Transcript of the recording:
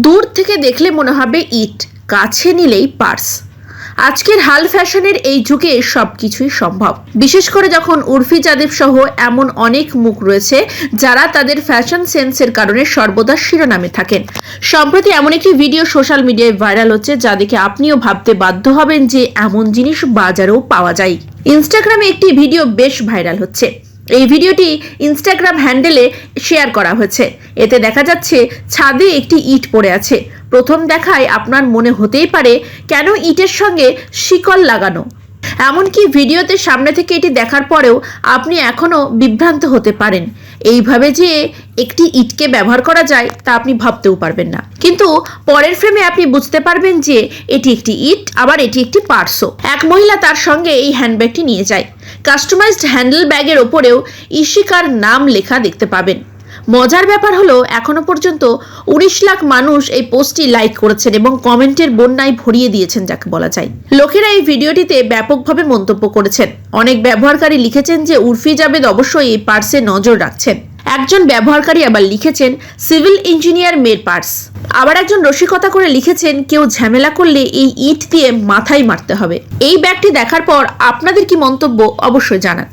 দূর থেকে দেখলে মনে হবে ইট, কাছে নিলেই পার্স। আজকের হাল ফ্যাশনের এই যুগে সব কিছুই সম্ভব। বিশেষ করে যখন উর্ফি যাদেব সহ এমন অনেক মুখ রয়েছে যারা তাদের ফ্যাশন সেন্সের কারণে সর্বদা শিরোনামে থাকেন। সম্প্রতি এমন একটি ভিডিও সোশ্যাল মিডিয়ায় ভাইরাল হচ্ছে যা দেখে আপনিও ভাবতে বাধ্য হবেন যে এমন জিনিস বাজারেও পাওয়া যায়। ইনস্টাগ্রামে একটি ভিডিও বেশ ভাইরাল হচ্ছে। এই ভিডিওটি ইনস্টাগ্রাম হ্যান্ডেলে শেয়ার করা হয়েছে। এতে দেখা যাচ্ছে, ছাদে একটি ইট পড়ে আছে। প্রথম দেখায় আপনার মনে হতেই পারে, কেন ইটের সঙ্গে শিকল লাগানো? এমনকি ভিডিওতে সামনে থেকে এটি দেখার পরেও আপনি এখনও বিভ্রান্ত হতে পারেন। এইভাবে যে একটি ইটকে ব্যবহার করা যায়, তা আপনি ভাবতেও পারবেন না। কিন্তু পরের ফ্রেমে আপনি বুঝতে পারবেন যে এটি একটি ইট, আবার এটি একটি পার্সও এক মহিলা তার সঙ্গে এই হ্যান্ডব্যাগটি নিয়ে যায়। কাস্টমাইজড হ্যান্ডেল ব্যাগের ওপরেও ইশিকার নাম লেখা দেখতে পাবেন। মজার ব্যাপার হলো, এখনও পর্যন্ত উনিশ লাখ মানুষ এই পোস্টটি লাইক করেছেন এবং কমেন্টের বন্যায় ভরিয়ে দিয়েছেন, যাকে বলা যায়। লোকেরা এই ভিডিওটিতে ব্যাপকভাবে মন্তব্য করেছেন। অনেক ব্যবহারকারী লিখেছেন যে, উর্ফি জাবেদ অবশ্যই এই পার্সে নজর রাখছেন। একজন ব্যবহারকারী আবার লিখেছেন, সিভিল ইঞ্জিনিয়ার মেয়ের পার্স। আবার একজন রসিকতা করে লিখেছেন, কেউ ঝামেলা করলে এই ইট দিয়ে মাথায় মারতে হবে। এই ব্যাগটি দেখার পর আপনাদের কি মন্তব্য অবশ্যই জানান।